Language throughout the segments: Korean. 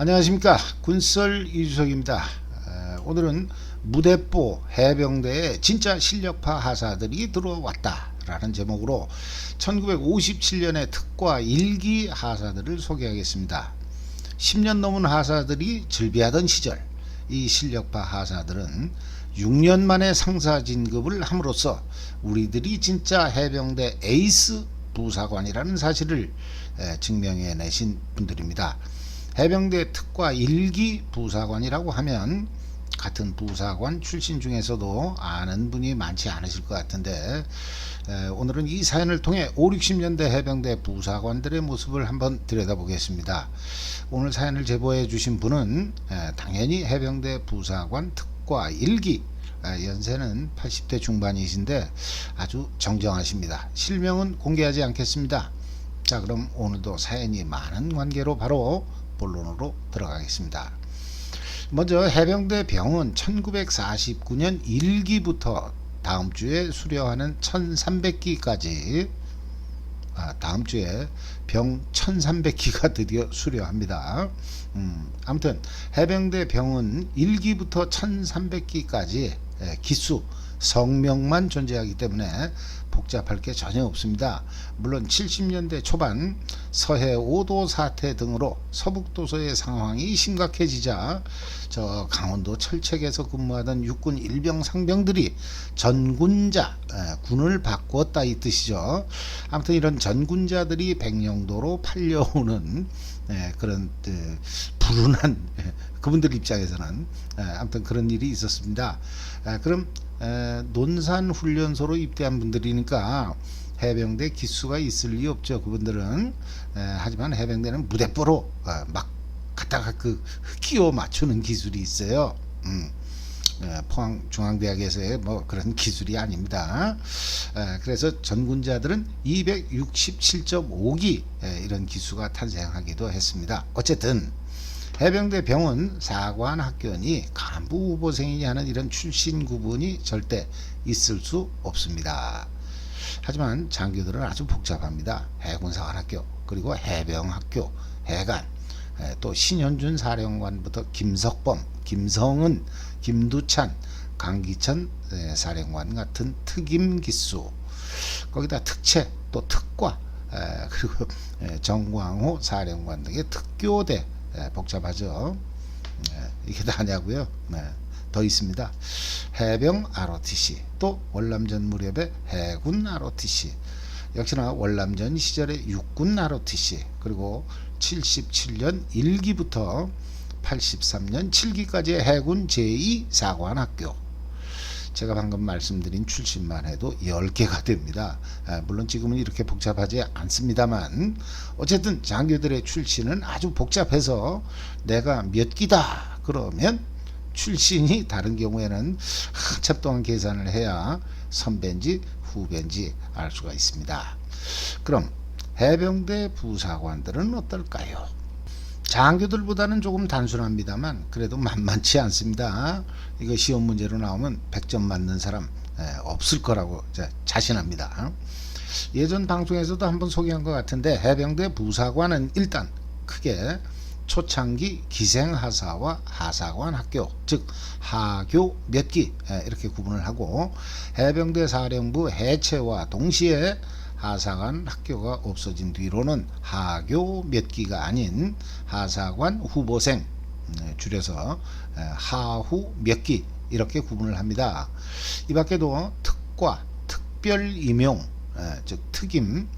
안녕하십니까 군설 이주석입니다. 어, 오늘은 무대포 해병대에 진짜 실력파 하사들이 들어왔다 라는 제목으로 1957년의 특과 일기 하사들을 소개하겠습니다. 10년 넘은 하사들이 즐비하던 시절 이 실력파 하사들은 6년 만에 상사 진급을 함으로써 우리들이 진짜 해병대 에이스 부사관이라는 사실을 에, 증명해내신 분들입니다. 해병대 특과 일기 부사관이라고 하면 같은 부사관 출신 중에서도 아는 분이 많지 않으실 것 같은데 에, 오늘은 이 사연을 통해 5, 60년대 해병대 부사관들의 모습을 한번 들여다보겠습니다. 오늘 사연을 제보해 주신 분은 에, 당연히 해병대 부사관 특과 일기 에, 연세는 80대 중반이신데 아주 정정하십니다. 실명은 공개하지 않겠습니다. 자 그럼 오늘도 사연이 많은 관계로 바로 본론으로 들어가겠습니다. 먼저 해병대 병은 1949년 1기부터 다음 주에 수료하는 1300기까지 아, 다음 주에 병 1300기가 드디어 수료합니다. 음, 아무튼 해병대 병은 1기부터 1300기까지 기수 성명만 존재하기 때문에 복잡할 게 전혀 없습니다. 물론 70년대 초반 서해 5도 사태 등으로 서북도서의 상황이 심각해지자 저 강원도 철책에서 근무하던 육군 일병 상병들이 전군자 에, 군을 바꾸었다 이 뜻이죠. 아무튼 이런 전군자들이 백령도로 팔려오는 에, 그런 에, 불운한 에, 그분들 입장에서는 에, 아무튼 그런 일이 있었습니다. 에, 그럼 에, 논산 훈련소로 입대한 분들이니까 해병대 기수가 있을 리 없죠. 그분들은 에, 하지만 해병대는 무대뽀로 어, 막 갖다가 그 끼워 맞추는 기술이 있어요. 음. 에, 포항 중앙대학에서의 뭐 그런 기술이 아닙니다. 에, 그래서 전군자들은 267.5기 이런 기수가 탄생하기도 했습니다. 어쨌든 해병대 병원 사관 학교니 간부 후보생이냐 하는 이런 출신 구분이 절대 있을 수 없습니다. 하지만 장교들은 아주 복잡합니다. 해군사관학교 그리고 해병학교 해관 에, 또 신현준 사령관부터 김석범 김성은 김두찬 강기천 에, 사령관 같은 특임 기수 거기다 특채 또 특과 에, 그리고 에, 정광호 사령관 등의 특교대 에, 복잡하죠. 네, 이게 다냐고요? 네, 더 있습니다. 해병 ROTC 또 월남전 무렵의 해군 ROTC 역시나 월남전 시절의 육군 ROTC 그리고 77년 1기부터 83년 7기까지의 해군 제2사관학교 제가 방금 말씀드린 출신만 해도 10개가 됩니다. 아, 물론 지금은 이렇게 복잡하지 않습니다만 어쨌든 장교들의 출신은 아주 복잡해서 내가 몇 기다 그러면 출신이 다른 경우에는 한참 동안 계산을 해야 선배인지 후배인지 알 수가 있습니다. 그럼 해병대 부사관들은 어떨까요? 장교들보다는 조금 단순합니다만 그래도 만만치 않습니다. 이거 시험 문제로 나오면 100점 맞는 사람 에, 없을 거라고 자, 자신합니다. 예전 방송에서도 한번 소개한 것 같은데 해병대 부사관은 일단 크게 초창기 기생하사와 하사관 학교 즉 하교 몇 기 이렇게 구분을 하고 해병대 사령부 해체와 동시에 하사관 학교가 없어진 뒤로는 하교 몇 기가 아닌 하사관 후보생 네, 줄여서 에, 하후 몇 기 이렇게 구분을 합니다. 이 밖에도 특과 특별 임용 에, 즉 특임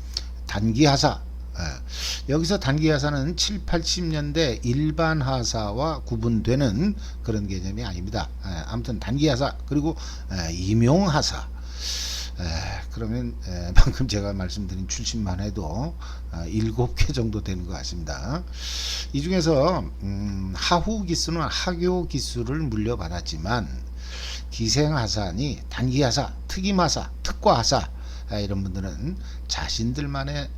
단기 하사 에, 여기서 단기 하사는 7, 80년대 일반 하사와 구분되는 그런 개념이 아닙니다. 에, 아무튼 단기 하사 그리고 에, 임용 하사 에, 그러면 에, 방금 제가 말씀드린 출신만 해도 아, 일곱 개 정도 되는 것 같습니다. 이 중에서 음, 하후 기수는 하교 기수를 물려받았지만 기생하사니 단기하사, 특임하사, 특과하사 아, 이런 분들은 자신들만의 에,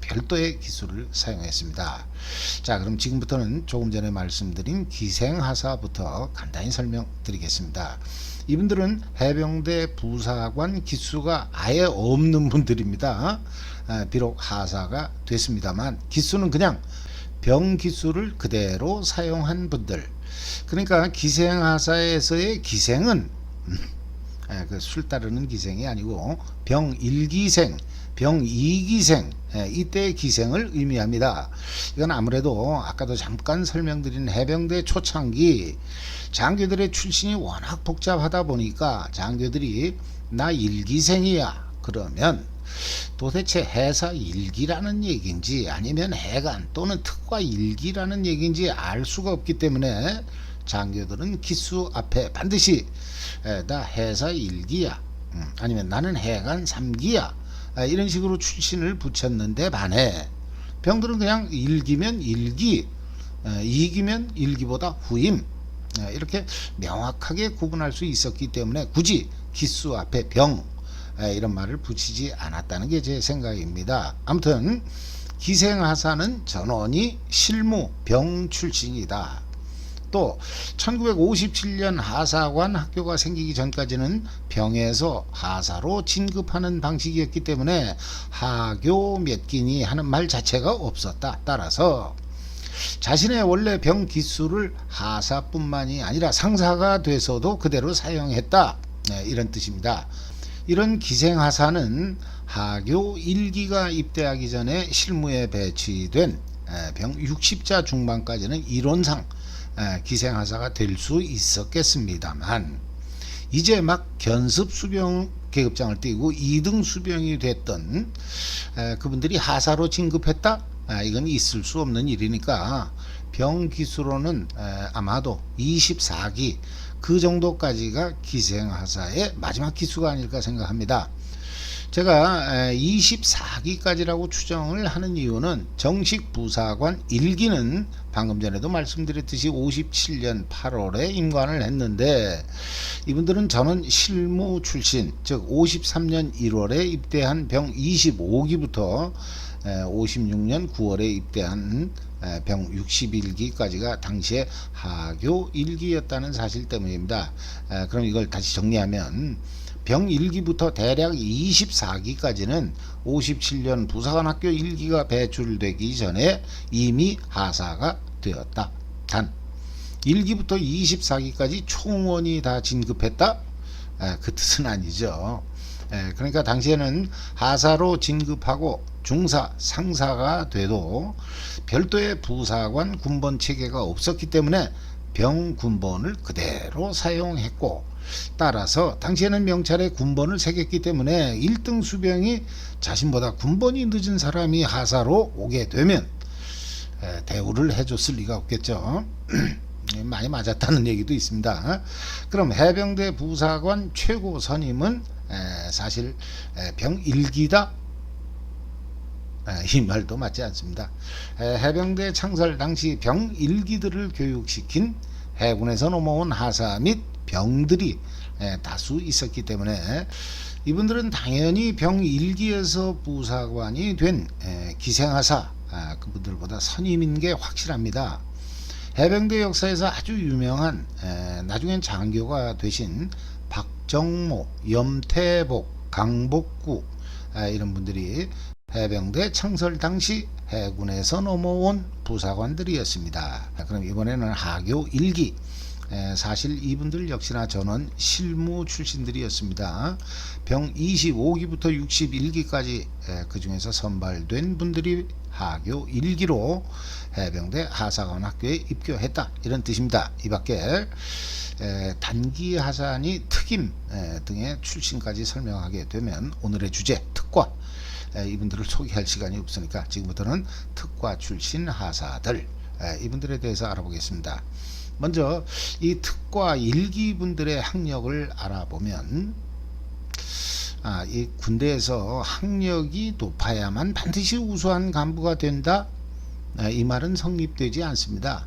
별도의 기술을 사용했습니다. 자, 그럼 지금부터는 조금 전에 말씀드린 기생하사부터 간단히 설명드리겠습니다. 이분들은 해병대 부사관 기수가 아예 없는 분들입니다. 에, 비록 하사가 됐습니다만 기수는 그냥 병 기수를 그대로 사용한 분들. 그러니까 기생하사에서의 기생은 예, 그술 따르는 기생이 아니고 병 1기생, 병 2기생 예, 이때의 기생을 의미합니다. 이건 아무래도 아까도 잠깐 설명드린 해병대 초창기 장교들의 출신이 워낙 복잡하다 보니까 장교들이 나 1기생이야 그러면 도대체 해사 일기라는 얘기인지 아니면 해관 또는 특과 일기라는 얘기인지 알 수가 없기 때문에 장교들은 기수 앞에 반드시 에, 나 해사 일기야 음, 아니면 나는 해관 삼기야 아, 이런 식으로 출신을 붙였는데 반해 병들은 그냥 일기면 일기 에, 이기면 일기보다 후임 에, 이렇게 명확하게 구분할 수 있었기 때문에 굳이 기수 앞에 병 에, 이런 말을 붙이지 않았다는 게 제 생각입니다. 아무튼 기생하사는 전원이 실무 병 출신이다. 또 1957년 하사관 학교가 생기기 전까지는 병에서 하사로 진급하는 방식이었기 때문에 하교 몇 기니 하는 말 자체가 없었다. 따라서 자신의 원래 병 기수를 하사뿐만이 아니라 상사가 돼서도 그대로 사용했다. 네, 이런 뜻입니다. 이런 기생하사는 하교 1기가 입대하기 전에 실무에 배치된 병 60자 중반까지는 이론상 기생하사가 될 수 있었겠습니다만 이제 막 견습 수병 계급장을 띄고 2등 수병이 됐던 그분들이 하사로 진급했다? 이건 있을 수 없는 일이니까 병 기수로는 아마도 24기 그 정도까지가 기생하사의 마지막 기수가 아닐까 생각합니다. 제가 24기까지라고 추정을 하는 이유는 정식 부사관 1기는 방금 전에도 말씀드렸듯이 57년 8월에 임관을 했는데 이분들은 저는 실무 출신 즉 53년 1월에 입대한 병 25기부터 56년 9월에 입대한 병 61기까지가 당시에 하교 1기였다는 사실 때문입니다. 그럼 이걸 다시 정리하면 병 1기부터 대략 24기까지는 57년 부사관 학교 1기가 배출되기 전에 이미 하사가 되었다. 단 1기부터 24기까지 총원이 다 진급했다? 그 뜻은 아니죠. 그러니까 당시에는 하사로 진급하고 중사, 상사가 돼도 별도의 부사관 군번 체계가 없었기 때문에 병 군번을 그대로 사용했고 따라서 당시에는 명찰에 군번을 새겼기 때문에 1등 수병이 자신보다 군번이 늦은 사람이 하사로 오게 되면 대우를 해줬을 리가 없겠죠. 많이 맞았다는 얘기도 있습니다. 그럼 해병대 부사관 최고 선임은 사실 병 1기다 이 말도 맞지 않습니다. 해병대 창설 당시 병 1기들을 교육시킨 해군에서 넘어온 하사 및 병들이 다수 있었기 때문에 이분들은 당연히 병 1기에서 부사관이 된 기생하사 아, 그분들보다 선임인 게 확실합니다. 해병대 역사에서 아주 유명한 나중엔 장교가 되신 박정모, 염태복, 강복구 아, 이런 분들이 해병대 창설 당시 해군에서 넘어온 부사관들이었습니다. 그럼 이번에는 하교 1기 사실 이분들 역시나 전원 실무 출신들이었습니다. 병 25기부터 61기까지 그 중에서 선발된 분들이 하교 1기로 해병대 하사관 학교에 입교했다 이런 뜻입니다. 이밖에 단기 하산이 특임 등의 출신까지 설명하게 되면 오늘의 주제 특과 이분들을 소개할 시간이 없으니까 지금부터는 특과 출신 하사들 이분들에 대해서 알아보겠습니다. 먼저 이 특과 일기분들의 학력을 알아보면 아, 이 군대에서 학력이 높아야만 반드시 우수한 간부가 된다. 아, 이 말은 성립되지 않습니다.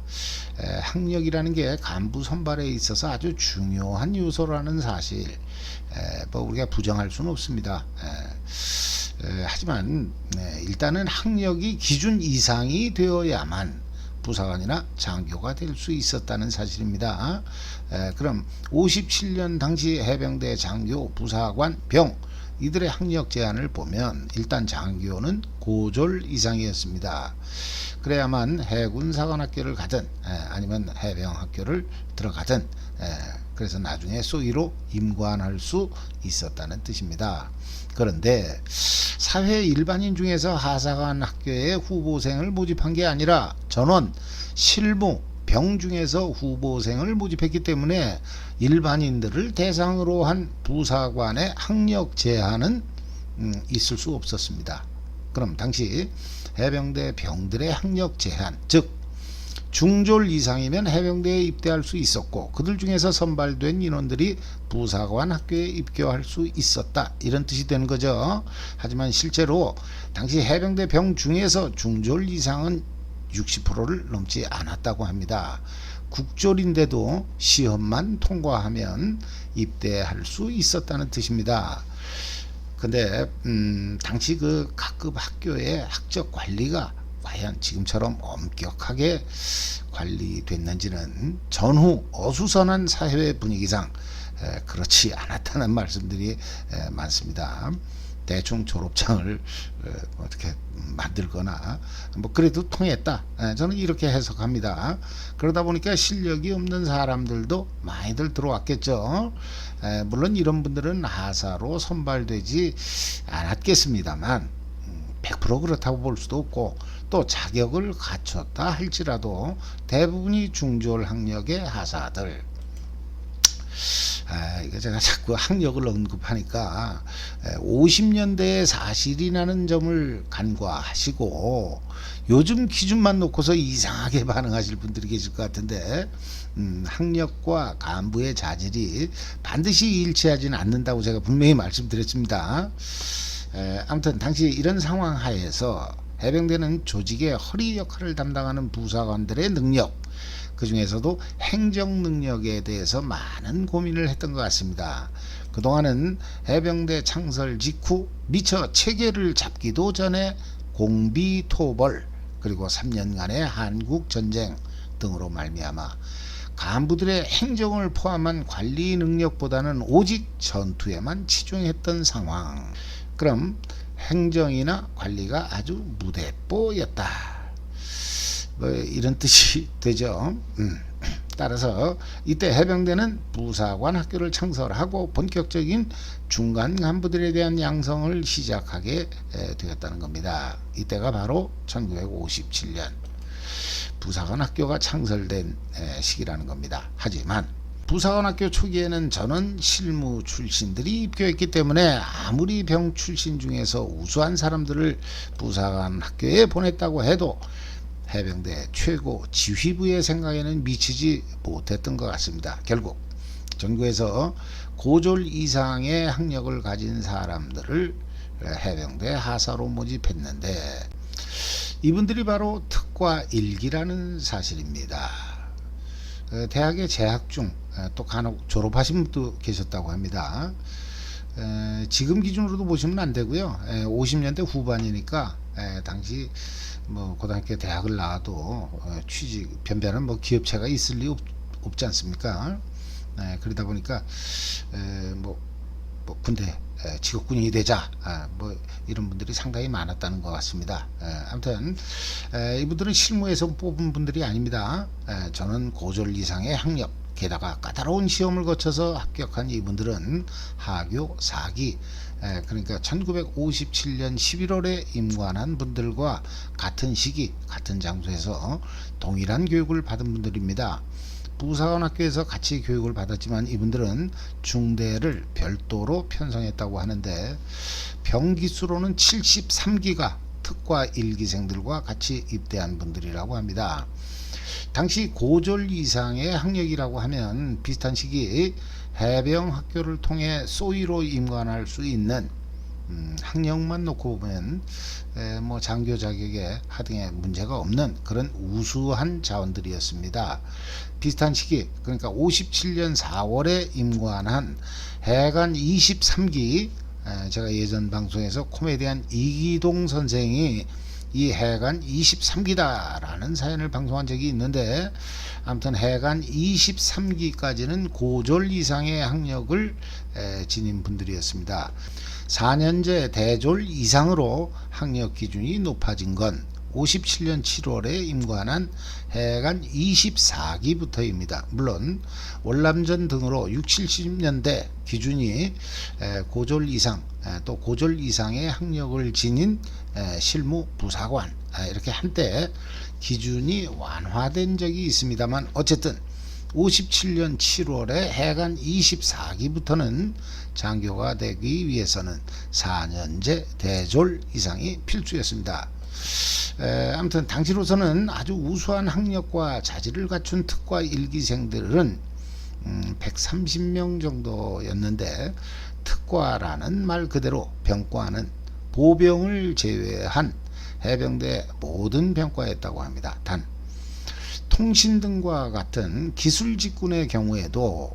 에, 학력이라는 게 간부 선발에 있어서 아주 중요한 요소라는 사실, 에, 뭐 우리가 부정할 수는 없습니다. 에, 에, 하지만 네, 일단은 학력이 기준 이상이 되어야만 부사관이나 장교가 될 수 있었다는 사실입니다. 에, 그럼 57년 당시 해병대 장교, 부사관, 병 이들의 학력 제한을 보면 일단 장교는 고졸 이상이었습니다. 그래야만 해군 사관학교를 가든 에, 아니면 해병 학교를 들어가든 에, 그래서 나중에 소위로 임관할 수 있었다는 뜻입니다. 그런데 사회 일반인 중에서 하사관 학교에 후보생을 모집한 게 아니라 전원 실무 병 중에서 후보생을 모집했기 때문에 일반인들을 대상으로 한 부사관의 학력 제한은 음, 있을 수 없었습니다. 그럼 당시 해병대 병들의 학력 제한, 즉 중졸 이상이면 해병대에 입대할 수 있었고 그들 중에서 선발된 인원들이 부사관 학교에 입교할 수 있었다 이런 뜻이 되는 거죠. 하지만 실제로 당시 해병대 병 중에서 중졸 이상은 60%를 넘지 않았다고 합니다. 국졸인데도 시험만 통과하면 입대할 수 있었다는 뜻입니다. 근데 음, 당시 그 각급 학교의 학적 관리가 과연 지금처럼 엄격하게 관리됐는지는 전후 어수선한 사회 분위기상 에, 그렇지 않았다는 말씀들이 에, 많습니다. 대충 졸업장을 에, 어떻게 만들거나 뭐 그래도 통했다. 에, 저는 이렇게 해석합니다. 그러다 보니까 실력이 없는 사람들도 많이들 들어왔겠죠. 에, 물론 이런 분들은 하사로 선발되지 않았겠습니다만 100% 그렇다고 볼 수도 없고 또 자격을 갖췄다 할지라도 대부분이 중졸 학력의 하사들 아, 이거 제가 자꾸 학력을 언급하니까 50년대의 사실이라는 점을 간과하시고 요즘 기준만 놓고서 이상하게 반응하실 분들이 계실 것 같은데 음, 학력과 간부의 자질이 반드시 일치하지는 않는다고 제가 분명히 말씀드렸습니다. 에, 아무튼 당시 이런 상황 하에서 해병대는 조직의 허리 역할을 담당하는 부사관들의 능력 그 중에서도 행정 능력에 대해서 많은 고민을 했던 것 같습니다. 그동안은 해병대 창설 직후 미처 체계를 잡기도 전에 공비 토벌 그리고 3년간의 한국 전쟁 등으로 말미암아 간부들의 행정을 포함한 관리 능력보다는 오직 전투에만 치중했던 상황. 그럼 행정이나 관리가 아주 무대뽀였다. 뭐 이런 뜻이 되죠. 음. 따라서 이때 해병대는 부사관 학교를 창설하고 본격적인 중간 간부들에 대한 양성을 시작하게 되었다는 겁니다. 이때가 바로 1957년 부사관 학교가 창설된 시기라는 겁니다. 하지만 부사관 학교 초기에는 전원 실무 출신들이 입교했기 때문에 아무리 병 출신 중에서 우수한 사람들을 부사관 학교에 보냈다고 해도 해병대 최고 지휘부의 생각에는 미치지 못했던 것 같습니다. 결국 전국에서 고졸 이상의 학력을 가진 사람들을 해병대 하사로 모집했는데 이분들이 바로 특과 일기라는 사실입니다. 어, 대학에 재학 중 또 간혹 졸업하신 분도 계셨다고 합니다. 지금 기준으로도 보시면 안 되고요. 50년대 후반이니까 당시 뭐 고등학교 대학을 나와도 어, 취직 변변한 뭐 기업체가 있을 리 없, 없지 않습니까? 그러다 보니까 뭐, 뭐 군대 직업군인이 되자 아, 뭐 이런 분들이 상당히 많았다는 것 같습니다. 아무튼 이분들은 실무에서 뽑은 분들이 아닙니다. 저는 고졸 이상의 학력 게다가 까다로운 시험을 거쳐서 합격한 이분들은 하교 4기 그러니까 1957년 11월에 임관한 분들과 같은 시기 같은 장소에서 동일한 교육을 받은 분들입니다. 부사관 학교에서 같이 교육을 받았지만 이분들은 중대를 별도로 편성했다고 하는데 병기수로는 73기가 특과 1기생들과 같이 입대한 분들이라고 합니다. 당시 고졸 이상의 학력이라고 하면 비슷한 시기 해병 학교를 통해 소위로 임관할 수 있는 음, 학력만 놓고 보면 에, 뭐 장교 자격에 하등에 문제가 없는 그런 우수한 자원들이었습니다. 비슷한 시기 그러니까 57년 4월에 임관한 해관 23기 에, 제가 예전 방송에서 코미디언 이기동 선생이 이 해관 23기다라는 사연을 방송한 적이 있는데 아무튼 해간 23기까지는 고졸 이상의 학력을 에, 지닌 분들이었습니다. 4년제 대졸 이상으로 학력 기준이 높아진 건 57년 7월에 임관한 해간 24기부터입니다. 물론 월남전 등으로 6, 70년대 기준이 에, 고졸 이상 에, 또 고졸 이상의 학력을 지닌 에, 실무 부사관 아, 이렇게 한때 기준이 완화된 적이 있습니다만 어쨌든 57년 7월에 해간 24기부터는 장교가 되기 위해서는 4년제 대졸 이상이 필수였습니다. 에, 아무튼 당시로서는 아주 우수한 학력과 자질을 갖춘 특과 일기생들은 음, 130명 정도였는데 특과라는 말 그대로 병과는 보병을 제외한 해병대 모든 병과였다고 합니다. 단 통신 등과 같은 기술 직군의 경우에도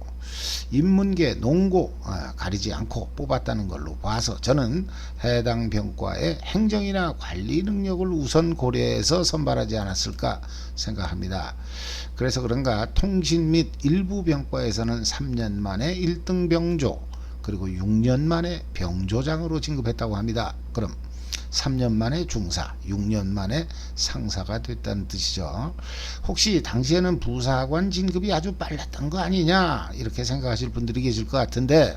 인문계, 농고 아, 가리지 않고 뽑았다는 걸로 봐서 저는 해당 병과의 행정이나 관리 능력을 우선 고려해서 선발하지 않았을까 생각합니다. 그래서 그런가 통신 및 일부 병과에서는 3년 만에 1등 병조 그리고 6년 만에 병조장으로 진급했다고 합니다. 그럼 3년 만에 중사, 6년 만에 상사가 됐다는 뜻이죠. 혹시 당시에는 부사관 진급이 아주 빨랐던 거 아니냐 이렇게 생각하실 분들이 계실 것 같은데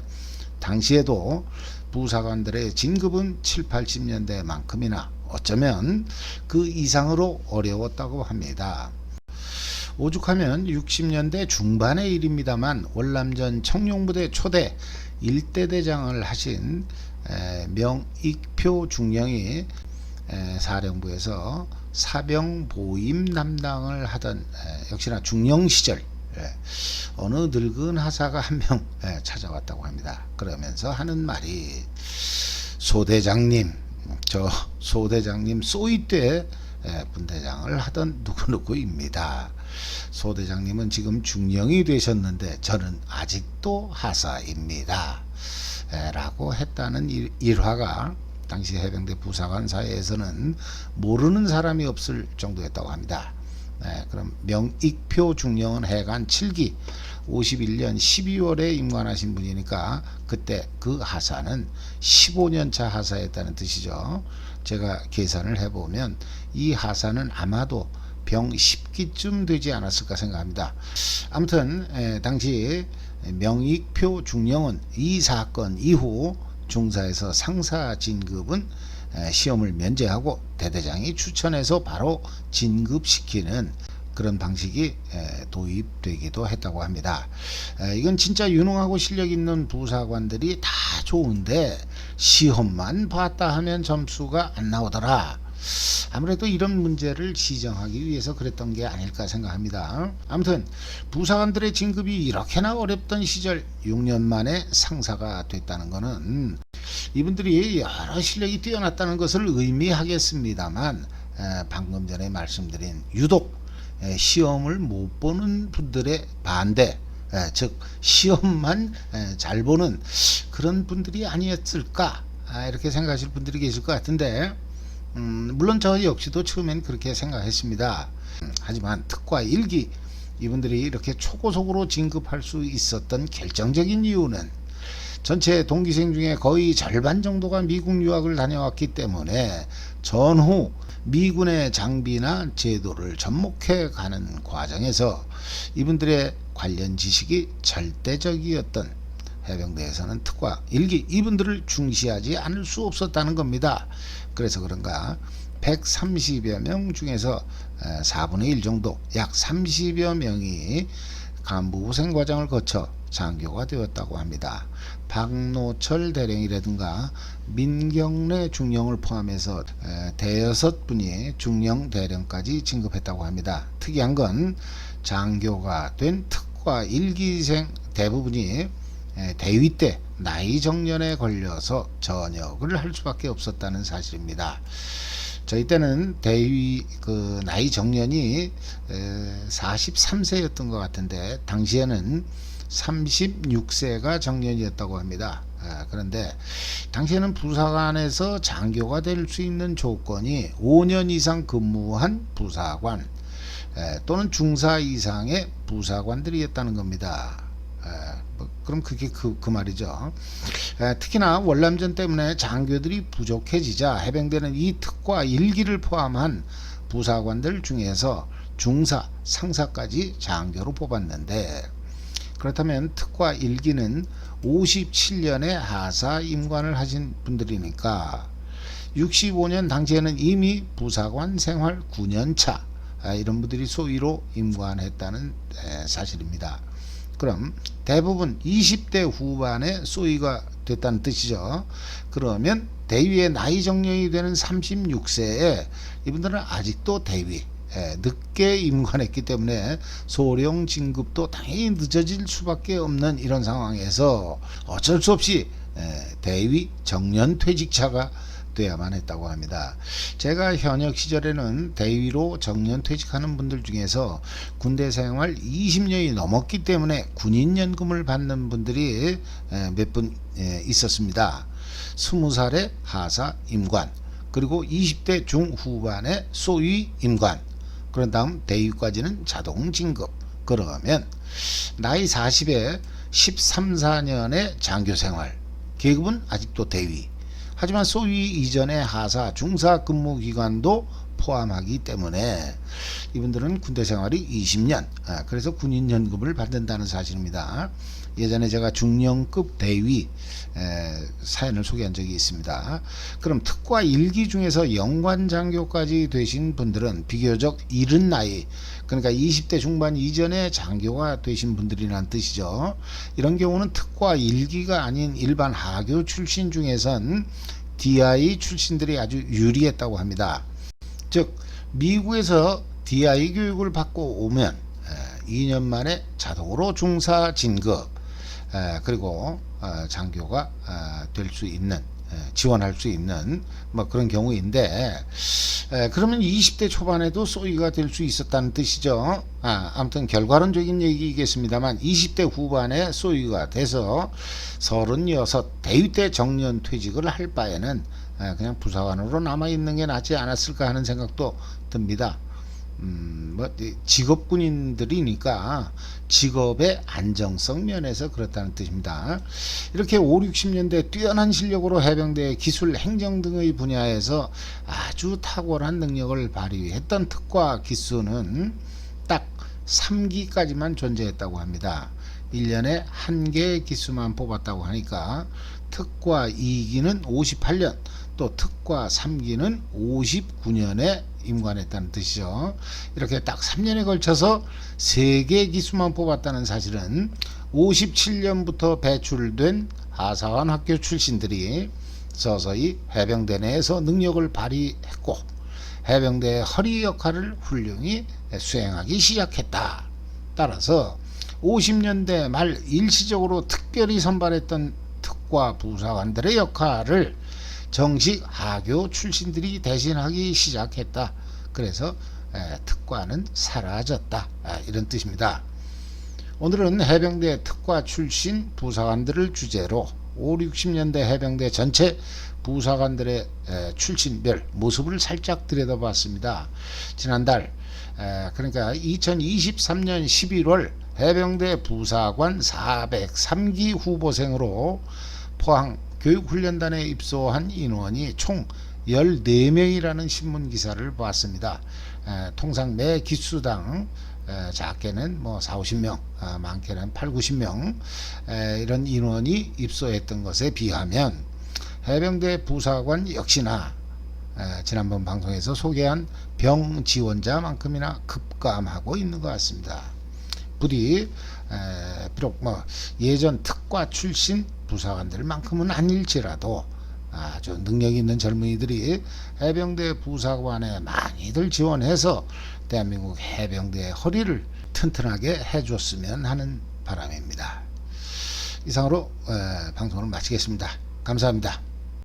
당시에도 부사관들의 진급은 7, 80년대만큼이나 어쩌면 그 이상으로 어려웠다고 합니다. 오죽하면 60년대 중반의 일입니다만 월남전 청룡부대 초대 일대대장을 하신 에, 명익표 중령이 에, 사령부에서 사병 보임 담당을 하던 에, 역시나 중령 시절 예, 어느 늙은 하사가 한 명 찾아왔다고 합니다. 그러면서 하는 말이 소대장님 저 소대장님 쏘이 때 예, 분대장을 하던 누구누구입니다. 소 대장님은 지금 중령이 되셨는데 저는 아직도 하사입니다. 에, 라고 했다는 일, 일화가 당시 해병대 부사관 사회에서는 모르는 사람이 없을 정도였다고 합니다. 네, 그럼 명익표 중령은 해간 7기 51년 12월에 임관하신 분이니까 그때 그 하사는 15년차 하사였다는 뜻이죠. 제가 계산을 해보면 이 하사는 아마도 병 10기쯤 되지 않았을까 생각합니다. 아무튼 에, 당시 명익표 중령은 이 사건 이후 중사에서 상사 진급은 에, 시험을 면제하고 대대장이 추천해서 바로 진급시키는 그런 방식이 에, 도입되기도 했다고 합니다. 에, 이건 진짜 유능하고 실력 있는 부사관들이 다 좋은데 시험만 봤다 하면 점수가 안 나오더라. 아무래도 이런 문제를 시정하기 위해서 그랬던 게 아닐까 생각합니다. 아무튼 부사관들의 진급이 이렇게나 어렵던 시절 6년 만에 상사가 됐다는 것은 이분들이 여러 실력이 뛰어났다는 것을 의미하겠습니다만 에, 방금 전에 말씀드린 유독 에, 시험을 못 보는 분들의 반대 에, 즉 시험만 에, 잘 보는 그런 분들이 아니었을까 아, 이렇게 생각하실 분들이 계실 것 같은데 음, 물론 저 역시도 처음엔 그렇게 생각했습니다. 음, 하지만 특과 일기 이분들이 이렇게 초고속으로 진급할 수 있었던 결정적인 이유는 전체 동기생 중에 거의 절반 정도가 미국 유학을 다녀왔기 때문에 전후 미군의 장비나 제도를 접목해 가는 과정에서 이분들의 관련 지식이 절대적이었던 해병대에서는 특과 일기 이분들을 중시하지 않을 수 없었다는 겁니다. 그래서 그런가 130여 명 중에서 4분의 1 정도 약 30여 명이 간부 후생 과정을 거쳐 장교가 되었다고 합니다. 박노철 대령이라든가 민경래 중령을 포함해서 대여섯 분이 중령 대령까지 진급했다고 합니다. 특이한 건 장교가 된 특과 일기생 대부분이 대위 때 나이 정년에 걸려서 전역을 할 수밖에 없었다는 사실입니다. 저희 때는 대위 그 나이 정년이 43세였던 것 같은데 당시에는 36세가 정년이었다고 합니다. 그런데 당시에는 부사관에서 장교가 될 수 있는 조건이 5년 이상 근무한 부사관 에, 또는 중사 이상의 부사관들이었다는 겁니다. 그럼 그게 그, 그 말이죠. 에, 특히나 월남전 때문에 장교들이 부족해지자 해병대는 이 특과 일기를 포함한 부사관들 중에서 중사, 상사까지 장교로 뽑았는데 그렇다면 특과 일기는 57년에 하사 임관을 하신 분들이니까 65년 당시에는 이미 부사관 생활 9년 차 아, 이런 분들이 소위로 임관했다는 에, 사실입니다. 그럼 대부분 20대 후반에 소위가 됐다는 뜻이죠. 그러면 대위의 나이 정년이 되는 36세에 이분들은 아직도 대위 예, 늦게 임관했기 때문에 소령 진급도 당연히 늦어질 수밖에 없는 이런 상황에서 어쩔 수 없이 예, 대위 정년 퇴직차가 돼야만 했다고 합니다. 제가 현역 시절에는 대위로 정년 퇴직하는 분들 중에서 군대 생활 20년이 넘었기 때문에 군인연금을 받는 분들이 몇 분 있었습니다. 20살에 하사 임관, 그리고 20대 중후반에 소위 임관, 그런 다음 대위까지는 자동 진급. 그러면 나이 40에 13, 14년의 장교 생활, 계급은 아직도 대위. 하지만 소위 이전의 하사, 중사 근무 기간도 포함하기 때문에 이분들은 군대 생활이 20년, 아, 그래서 군인 연금을 받는다는 사실입니다. 예전에 제가 중령급 대위 에, 사연을 소개한 적이 있습니다. 그럼 특과 일기 중에서 영관 장교까지 되신 분들은 비교적 이른 나이, 그러니까 20대 중반 이전에 장교가 되신 분들이란 뜻이죠. 이런 경우는 특과 일기가 아닌 일반 하교 출신 중에선 DI 출신들이 아주 유리했다고 합니다. 즉 미국에서 DI 교육을 받고 오면 2년 만에 자동으로 중사 진급 그리고 어, 장교가 될 수 있는 지원할 수 있는 뭐 그런 경우인데 그러면 20대 초반에도 소위가 될 수 있었다는 뜻이죠. 아, 아무튼 결과론적인 얘기겠습니다만 20대 후반에 소위가 돼서 36 대위 때 정년 퇴직을 할 바에는 그냥 부사관으로 남아 있는 게 낫지 않았을까 하는 생각도 듭니다. 음, 뭐 직업 군인들이니까 직업의 안정성 면에서 그렇다는 뜻입니다. 이렇게 5, 60년대 뛰어난 실력으로 해병대 기술 행정 등의 분야에서 아주 탁월한 능력을 발휘했던 특과 기수는 딱 3기까지만 존재했다고 합니다. 1년에 한 개의 기수만 뽑았다고 하니까 특과 2기는 58년, 또 특과 3기는 59년에 임관했다는 뜻이죠. 이렇게 딱 3년에 걸쳐서 3개 기수만 뽑았다는 사실은 57년부터 배출된 하사관 학교 출신들이 서서히 해병대 내에서 능력을 발휘했고 해병대의 허리 역할을 훌륭히 수행하기 시작했다. 따라서 50년대 말 일시적으로 특별히 선발했던 특과 부사관들의 역할을 정식 하교 출신들이 대신하기 시작했다. 그래서 특과는 사라졌다. 이런 뜻입니다. 오늘은 해병대 특과 출신 부사관들을 주제로 5, 60년대 해병대 전체 부사관들의 출신별 모습을 살짝 들여다봤습니다. 지난달 그러니까 2023년 11월 해병대 부사관 403기 후보생으로 포항 교육훈련단에 입소한 인원이 총 14명이라는 신문 기사를 보았습니다. 에, 통상 매 기수당 에, 작게는 뭐 4, 50명, 아, 많게는 8, 90명 에, 이런 인원이 입소했던 것에 비하면 해병대 부사관 역시나 에, 지난번 방송에서 소개한 병 지원자만큼이나 급감하고 있는 것 같습니다. 부디 에, 비록 뭐 예전 특과 출신 부사관들만큼은 아닐지라도 아주 능력 있는 젊은이들이 해병대 부사관에 많이들 지원해서 대한민국 해병대의 허리를 튼튼하게 해줬으면 하는 바람입니다. 이상으로 에, 방송을 마치겠습니다. 감사합니다.